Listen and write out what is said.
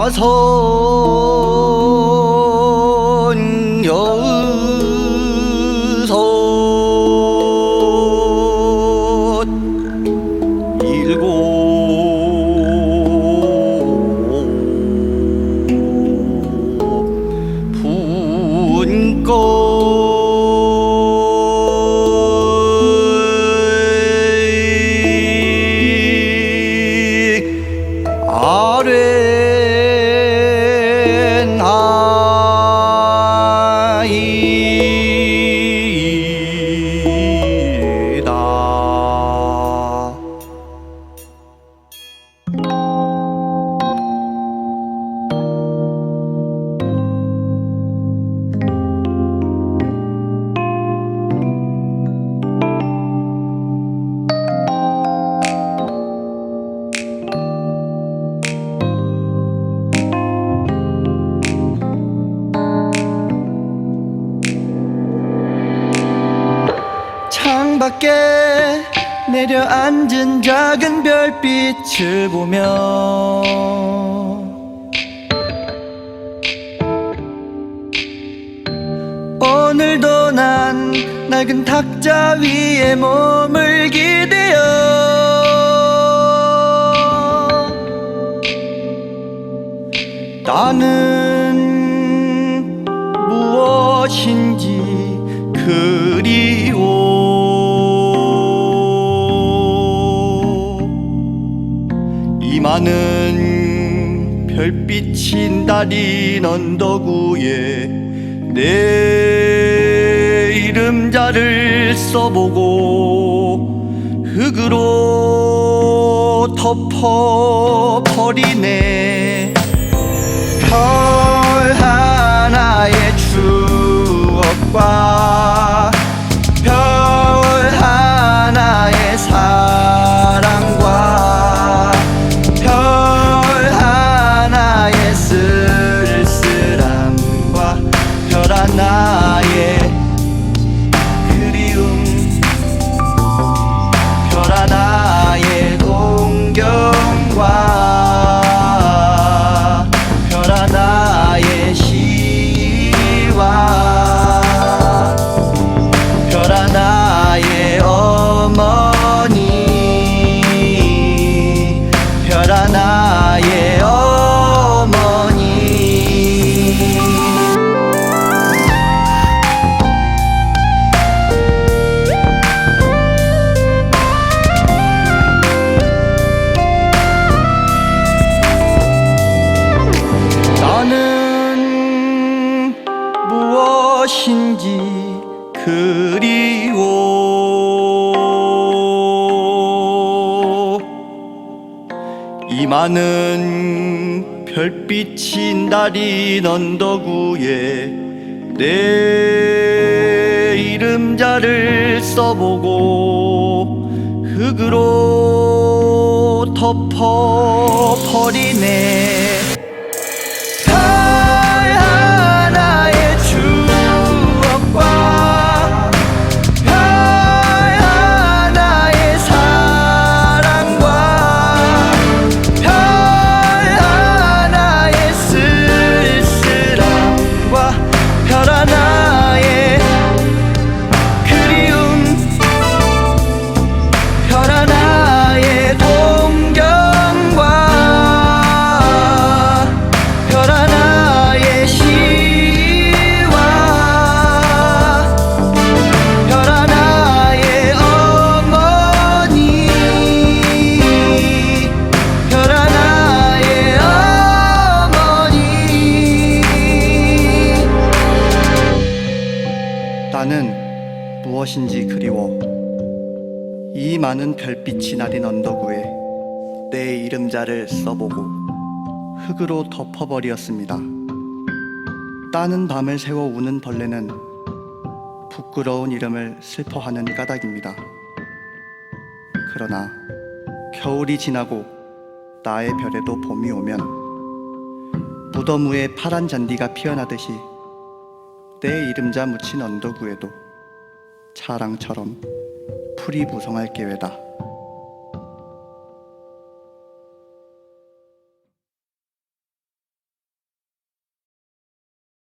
花丛。 밖에 내려앉은 작은 별빛을 보며 오늘도 난 낡은 탁자 위에 몸을 기대어 나는 이 많은 별빛인 달인 언덕 위에 내 이름자를 써보고 흙으로 덮어버리네. 별 이 많은 별빛인 달인 언덕 위에 내 이름자를 써보고 흙으로 덮어버리네 나는 무엇인지 그리워 이 많은 별빛이 나린 언덕 위에 내 이름자를 써보고 흙으로 덮어버렸습니다. 따는 밤을 새워 우는 벌레는 부끄러운 이름을 슬퍼하는 까닭입니다. 그러나 겨울이 지나고 나의 별에도 봄이 오면 무덤 위에 파란 잔디가 피어나듯이 내 이름자 묻힌 언덕 위에도 차랑처럼 풀이 무성할 계획다.